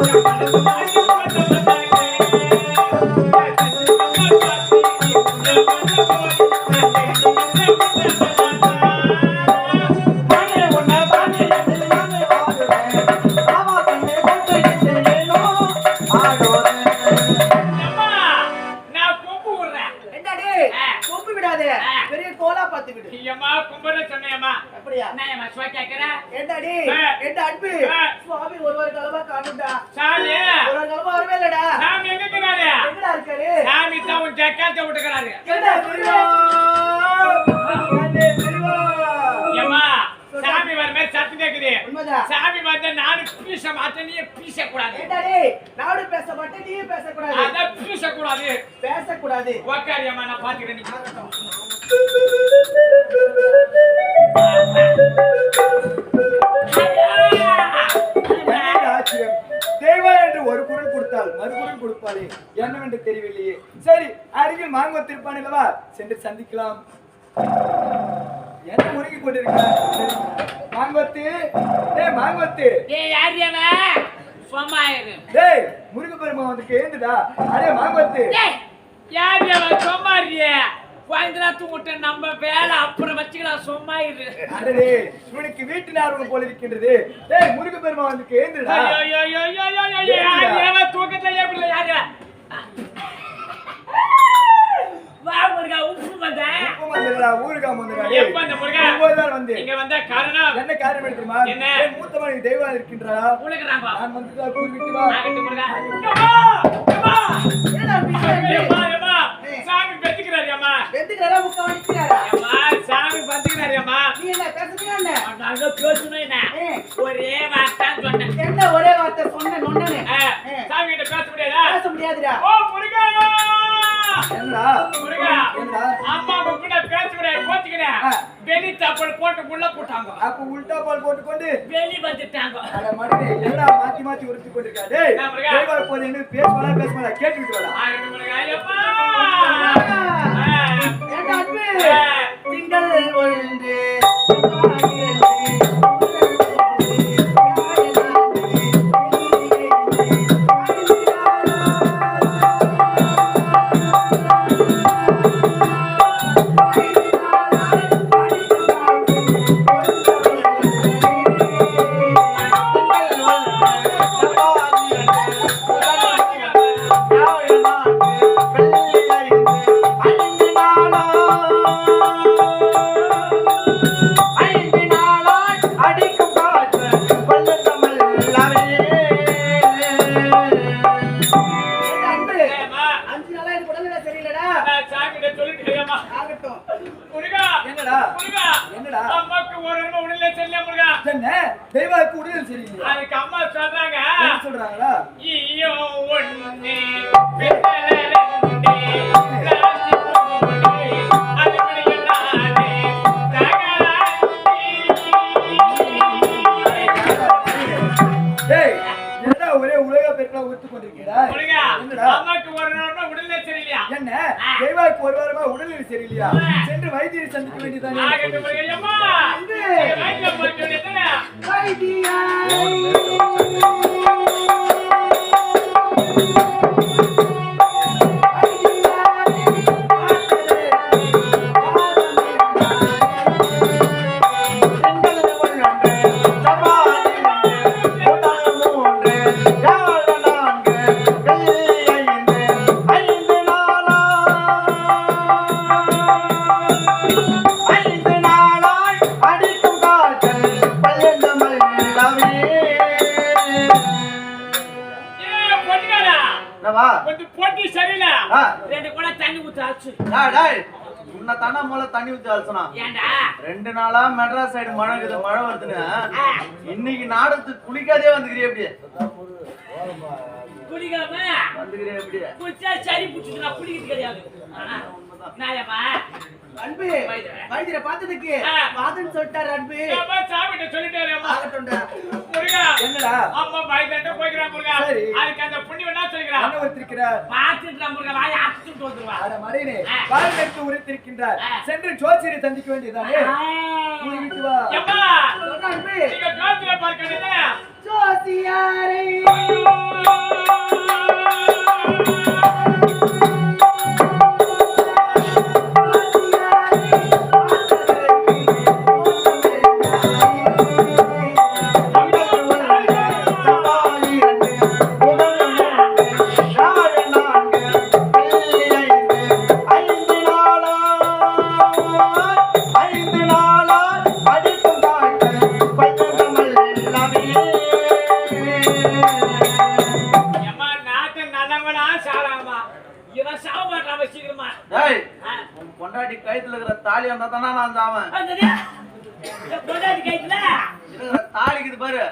Thank you. அப்படியா என்னய்யம்மா, சும்மா கேட்கிற? என்னடி. என்ன அன்பு ஆ. சுவாமி ஒரு ஒரு கிழமை காணும்டா சாமி, ஒரு ஒரு கிழமை வரவே இல்லடா சாமி எங்க இருக்கிறாரு? எங்கடா இருக்காரு சாமி தான் உன் விட்டுக்கிறாரு. என்ன சாமி வர மாதிரி சத்தம் கேக்குது. உண்மைதான் சாமி வந்தா நானும் பீச மாட்டேன், பீசக்கூடாது. என்னடி நானும் பேச மாட்டேன் பேசக்கூடாது அதான் பீசக்கூடாது. பேசக்கூடாது உக்காரு அம்மா, நான் பாத்துக்கிறேன் நீ. ஆச்சரியம் தேவா என்று ஒரு குரல் கொடுத்தால் மறுகுரல் கொடுப்பாளே என்னவென்று தெரியவில்லையே சரி அருகில் மாங்கோ திருப்பான் அல்லவா சென்று சந்திக்கலாம் என்ன முறுகி கொண்டிருக்கிறார் சரி. மாங்கொத்து டேய் மாங்கொத்து ஏய், யாரு அவன்? சும்மா டேய் முருக பெருமா வந்து கேந்துடா அடே மாங்கொத்து ஏய், யாரு அவன்? நேரம் தூங்கிட்டு நம்ம வேலை அப்புறம் வச்சுக்கலாம் சும்மா இரு அடடே இவனுக்கு வீட்டு ஞாபகம் போல இருக்கின்றது டேய் முருக பெருமா வந்து கேந்துடா ஐயோ, ஐயோ, யாரு? தூக்கத்துல? வா முருகா உப்பு வந்த எப்போ வந்துடா ஊருக்கா வந்துடா எப்ப வந்த முருகா ஒன்பதுதான் வந்து இங்க வந்த காரணம் என்ன காரியம் எடுத்துமா என்ன? மூத்த தெய்வம் இருக்கின்றா உனக்குறாங்க நான் வந்து விட்டு வா முருகா என்னடா பேசுறீங்க அம்மா, அம்மா, சாமி பெத்துக்கிறாரு அம்மா வெந்துக்கிறா முக்க வடிக்கிறாரா அம்மா சாமி பத்துக்கிறாரு அம்மா நீ என்ன பேசுறியா என்ன? நாங்க பேசணும் என்ன? ஒரே வார்த்தான் சொன்னேன். என்ன ஒரே வார்த்தை சொன்ன நொண்ணனே ஆ, சாமி கிட்ட பேச முடியாதா? பேச முடியாதுடா. ஓ முருகா! என்னடா? முருகா! என்னடா? அம்மா கூட பேச முடியாது போச்சுக்கிறேன். வெளி தப்பல் போட்டு உள்ள போட்டாங்க. அப்ப உல்டா பால் போட்டுக்கொண்டு. வெளி வந்துட்டாங்க. அட மடனே என்னடா மாத்தி மாத்தி உருட்டி கொண்டிருக்கா டேய் போது என்ன பேசுவாடா பேசுவாடா கேட்டு விட்டு நட்பு திங்கள் ஒன்று. நாள் உடனே சரியில்லையா? என்ன? தெய்வாக்கு ஒரு வாரமா உடல்நிலை சரியில்லையா? சென்று வைத்தியரை சந்திக்க வேண்டியதானே ஆகட்டும் ரெண்டு குடம் தண்ணி ஊத்து ஆச்சு. உன்னை தானே முதல்ல தண்ணி ஊத்தி அலசனா? ரெண்டு நாளா மெட்ராஸ் சைடு மழை இருக்குது மழை வருதுன்னு. இன்னைக்கு நாடகத்துக்கு குளிக்காதே வந்துக்கிறிய எப்படி? குடிக்காம வந்துக்கிறிய எப்படி? சளி பிடிச்சிது, நான் குடிக்கிறது கிடையாது. அன்பு வைத்தியரை பார்த்ததுக்கு. பாதன்னு சொல்லிட்டாரு அன்பு. அம்மா சாமிகிட்ட சொல்லிட்டாரு முருகா, என்னடா? அம்மா பயந்துட்டு போய்க்கிறான் முருகா. அதுக்கு அந்த புண்ணியம் என்ன சொல்லிக்கிறான்? என்ன ஒருத்திருக்கிறார் பார்த்துட்டுடா முருகா, வாயை அடிச்சுட்டு வந்துருவா. அட உரைத்திருக்கின்றார் ஆ. சென்று ஜோசியரை சந்திக்க வேண்டியதானே வீட்டு வா. சொல்றா அன்பு. நீங்க? ஜோசியாரை தானே நான் சாவன். என் தாலிக்குது பாரு.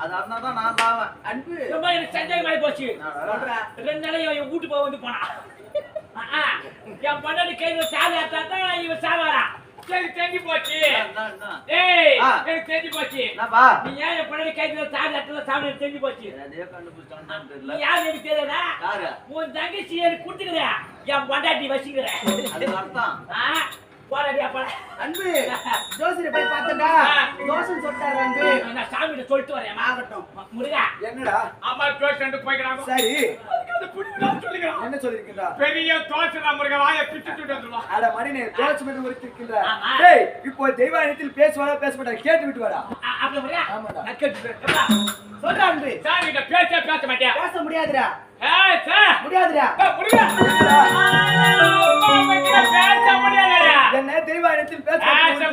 அது இருந்தா தான் நான் சாவன் அன்பு. ரொம்ப எனக்கு சந்தேகமாயி போச்சு. சொல்றா. ரெண்டு நாளைக்கு இவன் வீட்டு போக வந்து போனா. என் பொண்டாட்டி கையில சாவி ஆத்தா தான் இவன் சாவாரா? சரி தெரிஞ்சு போச்சு? ஏய். எனக்கு தெரிஞ்சு போச்சு. நீ ஏன் என் பொண்டாட்டி கையில சாவி தெரிஞ்சு போச்சு? நீ தெரியல. யாரு எனக்கு தெரியாதா யாரு? உன் தங்கச்சி எனக்கு கொடுத்துக்கிற. என் பொண்டாட்டி வச்சுக்கிற போட அன்பு ஜோசியரை போய் பார்த்தடா தோசம் சொல்லிட்டாரு அன்பு. நான் சொல்லிட்டு வரேன் ஆகட்டும். முருகா. என்னடா? அம்மா பேஷண்ட் போய்க்கிறாங்க சரி. என்ன சொல்லிருக்கின்றா பெரிய தோசை முருகா வாயை பிச்சு சுட்டு வந்துருவான் அட மணினே தோச்சு மீது முடித்திருக்கின்ற ஆமா. டேய் இப்போ தெய்வாயத்தில் பேசுவாரா பேச மாட்டா கேட்டு விட்டு வாடா அப்படி முருகா ஆமாடா. நான் கேட்டு சொல்றா அன்பு. சாமி கிட்ட பேச பேச மாட்டியா? பேச முடியாதுடா. ஏய் சார். முடியாதுடா. பேச முடியாதா என்ன தெய்வாயத்தில் பேச பேச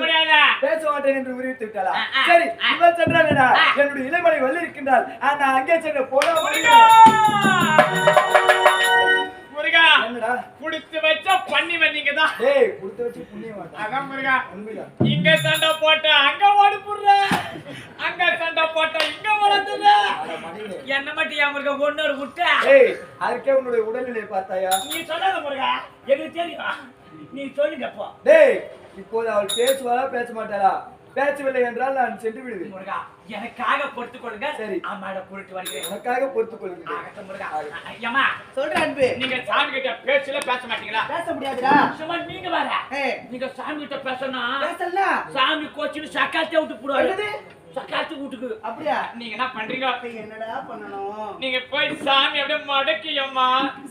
பேச மாட்டேன் என்று உரிவித்து விட்டாளா சரி. இவள் சென்றாளா ஆ. என்னுடைய இளமலை வள்ளி இருக்கின்றாள் ஆனா அங்கே சென்ற போட முருகா! என்னடா? புடிச்சு வச்ச பண்ணி வந்தீங்க தான் டேய் கொடுத்து வச்சு புண்ணிய அதான் முருகா. உண்மைதான் இங்க சண்டை போட்ட அங்க ஓடி புடுற. அங்க சண்டை போட்ட இங்க மணினே என்ன மட்டும் என் முருகா ஒன்னொரு விட்ட ஏய் அதுக்கே உன்னுடைய உடல்நிலை பார்த்தாயா? நீ சொல்லாத முருகா. எனக்கு தெரியும். நீ சொல்லுங்க போ டேய் இப்போது அவள் பேசுவாளா பேச மாட்டாளா பேசவில்லை என்றால் நான் சென்று விடுவேன். முருகா எனக்காக பொறுத்து கொடுங்க சரி. அம்மாட பொருட்டு வருகிறேன். உனக்காக பொறுத்துக் கொள்கிறேன் ஆகட்டும் முருகா. ஏமா சொல்றா அன்பு. நீங்க சாமி கிட்ட பேசல பேச மாட்டீங்களா? பேச முடியாதுடா. சும்மா நீங்க வர நீங்க சாமி கிட்ட பேசணும் பேசலாம் சாமி கோச்சின்னு சக்காத்தி விட்டு போடுவாரு? சக்காத்தி வீட்டுக்கு அப்படியா? நீங்க என்ன பண்றீங்க? என்னடா பண்ணணும்? நீங்க போய் சாமி அப்படியே மடக்கியம்மா.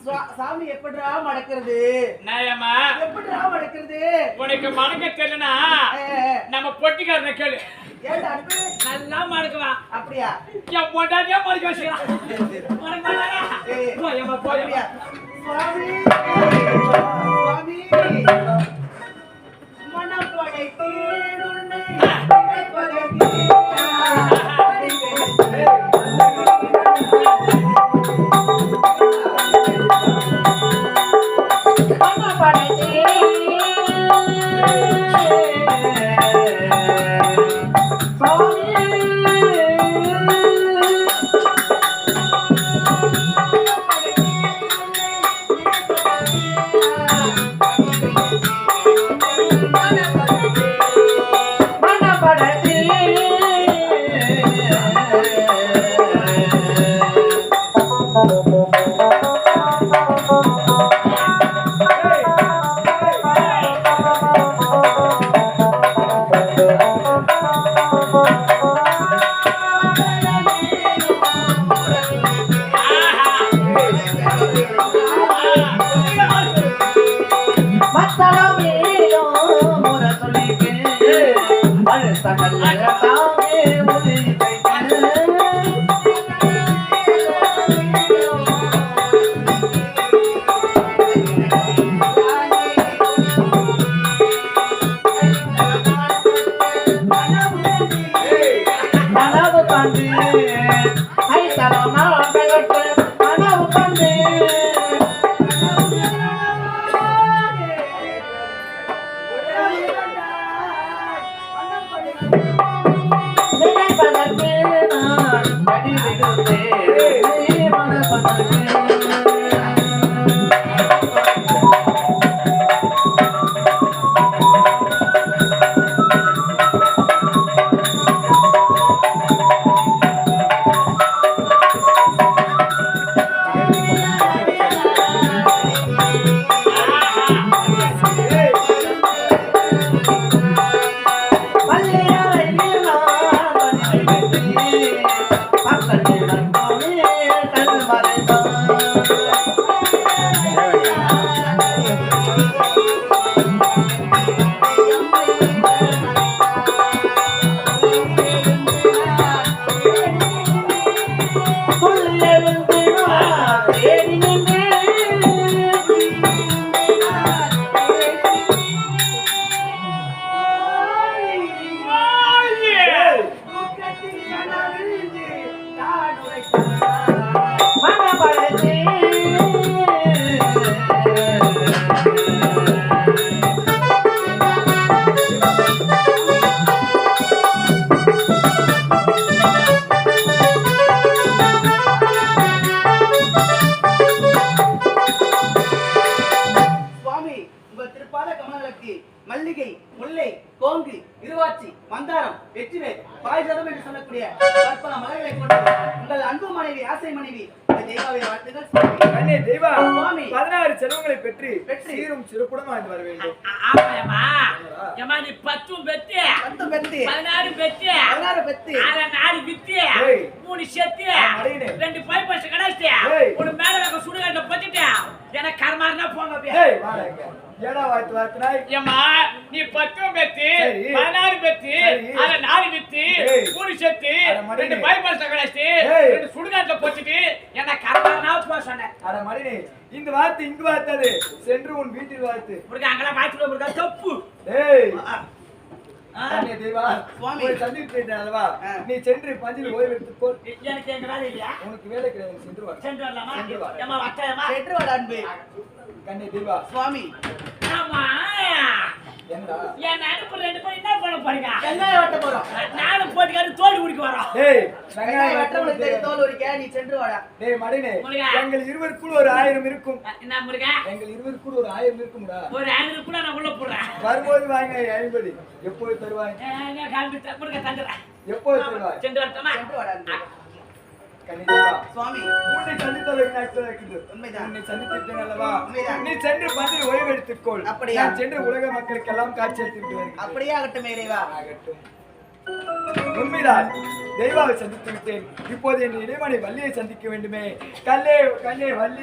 சா- சாமி எப்படிடா மடக்கிறது? நாயம்மா எப்படிடா மடக்கிறது? உனக்கு மடக்க தெரியலனா? நம்ம பொட்டிக்காரனை கேளு. நல்லா மடக்குவான். அப்படியா? என் பொண்டாட்டியா மடக்க வச்சுக்கிறான். மடக்க மாட்டாரா? ஏய், போயம்மா அப்படியா? போயம்மா சுவாமி! சுவாமி! Thank you. 大家。வெற்றிவேல் பாய்சதம் என்று சொல்லக்கூடிய பற்பல மலர்களை கொண்டு உங்கள் அன்பு மனைவி ஆசை மனைவி இந்த தெய்வாவின் வாழ்த்துக்கள். கண்ணே தெய்வா சுவாமி. பதினாறு செல்வங்களை பெற்று பெற்று. சீரும் சிறப்புடன் வாழ்ந்து வர வேண்டும் ஏம்மா நீ பத்தும் பெத்து பத்து பெத்து பதினாறு பெத்து பதினாறு பெத்து அரை நாலு வித்து. மூணு செத்து. ரெண்டு பைப் பஸ் கடாச்சு ஏய். ஒரு மேல இருக்க சுடுகாட்ட பத்திட்டு எனக்கு கர்மாருனா போங்க ஏடா வாத்து வாத்துனாய் நீ பெத்து சரி. பதினாறு பெத்து. அரை நாலு ஏய். மூணு செத்து. ரெண்டு பைப் பஸ் கடாச்சு. ரெண்டு சுடுகாட்ட போச்சுட்டு என்ன கர்மாருனா போ சொன்னேன் அட மடினே இந்த வார்த்தை இங்கு வார்த்தது சென்று உன் வீட்டில் முருகா அங்கெல்லாம் முருகா தப்பு ஏய் நீ சென்று பஞ்சில் ஓய்வு எடுத்துக்கொள் எனக்கு உனக்கு வேலை கிடையாது சென்று வா. சென்று வரலாமா? சென்று வா. சென்று அன்பு. கண்ணே தெய்வா. சுவாமி. ஆமா. என் அனுப்பு ரெண்டு பேரும் என்ன பண்ண போறீங்க? வெங்காயம் வெட்ட போறோம். நானும் போட்டுக்காரு தோல் குடிக்க வரோம் டேய் வெங்காயம் தெரியும் தோல் உரிக்க நீ சென்று வாடா. டேய் மடினே. எங்கள் இருவருக்குள் ஒரு ஆயிரம் இருக்கும். என்ன முருகா? எங்கள் இருவருக்குள் ஒரு ஆயிரம் இருக்கும்டா. ஒரு கூட நான் உள்ள போடுறேன். வரும்போது வாங்க ஐம்பது. எப்போது தருவாய்? ஏங்க, கால்வி த- முருகா தந்துடுறேன். எப்போது தருவாய்? சென்று வரட்டுமா? சென்று வாடா. சுவாமி உன்னை நாட்கள் இருக்குது. உண்மைதான். உன்னை சந்தித்திருக்கேன் அல்லவா? உண்மைதான். நீ சென்று பதில் ஓய்வு எடுத்துக்கொள். அப்படியா? நான் சென்று உலக மக்களுக்கெல்லாம் காட்சி அளித்துவிட்டு வருகிறேன். அப்படியே ஆகட்டும் இறைவா ஆகட்டும். உண்மைதான் தெய்வாவை சந்தித்து விட்டேன் இப்போது என் இடைமணி வள்ளியை சந்திக்க வேண்டுமே கல்லே கண்ணே வள்ளி